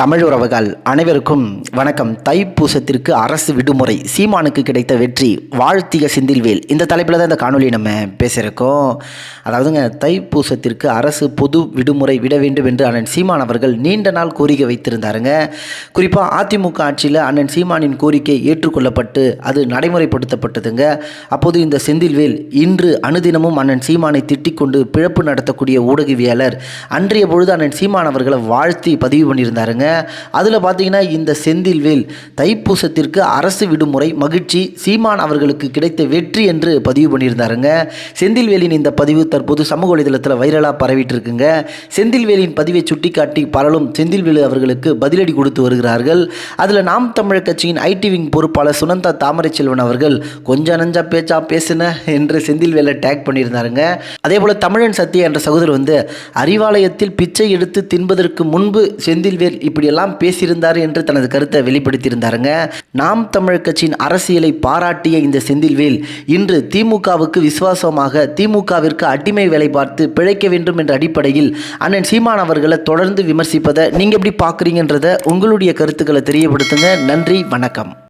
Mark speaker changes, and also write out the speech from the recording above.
Speaker 1: தமிழ் உறவுகள் அனைவருக்கும் வணக்கம். தைப்பூசத்திற்கு அரசு விடுமுறை. சீமானுக்கு கிடைத்த வெற்றி வாழ்த்திய செந்தில்வேல். இந்த தலைப்பில் தான் இந்த காணொலி நம்ம பேசியிருக்கோம். அதாவதுங்க தைப்பூசத்திற்கு அரசு பொது விடுமுறை விட வேண்டும் என்று அண்ணன் சீமான் அவர்கள் நீண்ட நாள் கோரிக்கை வைத்திருந்தாருங்க. குறிப்பாக அதிமுக ஆட்சியில் அண்ணன் சீமானின் கோரிக்கை ஏற்றுக்கொள்ளப்பட்டு அது நடைமுறைப்படுத்தப்பட்டதுங்க. அப்போது இந்த செந்தில்வேல் இன்று அனுதினமும் அண்ணன் சீமானை திட்டிக்கொண்டு பிழப்பு நடத்தக்கூடிய ஊடகவியலர் அன்றைய பொழுது அண்ணன் சீமான் அவர்களை வாழ்த்தி பதிவு பண்ணியிருந்தாருங்க. அதில் பார்த்தீங்கன்னா இந்த செந்தில்வேல் தைப்பூசத்திற்கு அரசு விடுமுறை மகிழ்ச்சி சீமான் அவர்களுக்கு கிடைத்த வெற்றி என்று பதிவு பண்ணியிருந்தாருங்க. செந்தில்வேலின் இந்த பதிவு தற்போது சமூக வலைதளத்தில் வைரலாக பரவிட்டு இருக்குங்க செந்தில்வேலின் பதிவை சுட்டிக்காட்டி பலரும் செந்தில்வேலு அவர்களுக்கு பதிலடி கொடுத்து வருகிறார்கள். அதில் நாம் தமிழர் கட்சியின் ஐடி விங் பொறுப்பாளர் சுனந்தா தாமரை செல்வன் அவர்கள் கொஞ்சம் நஞ்சா பேச்சா பேசுன என்று செந்தில்வேலை டேக் பண்ணியிருந்தாருங்க. அதே போல் தமிழன் சத்யா என்ற சகோதரர் வந்து அறிவாலயத்தில் பிச்சை எடுத்து தின்பதற்கு முன்பு செந்தில்வேல் இப்படியெல்லாம் பேசியிருந்தார் என்று தனது கருத்தை வெளிப்படுத்தியிருந்தாருங்க. நாம் தமிழர் கட்சியின் அரசியலை பாராட்டிய இந்த செந்தில்வேல் இன்று திமுகவுக்கு விசுவாசமாக திமுகவிற்கு அடிமை வேலை பார்த்து பிழைக்க வேண்டும் என்ற அடிப்படையில் அண்ணன் சீமான் அவர்களை தொடர்ந்து விமர்சிப்பதை நீங்கள் எப்படி பார்க்குறீங்கன்றத உங்களுடைய கருத்துக்களை தெரியப்படுத்துங்க. நன்றி வணக்கம்.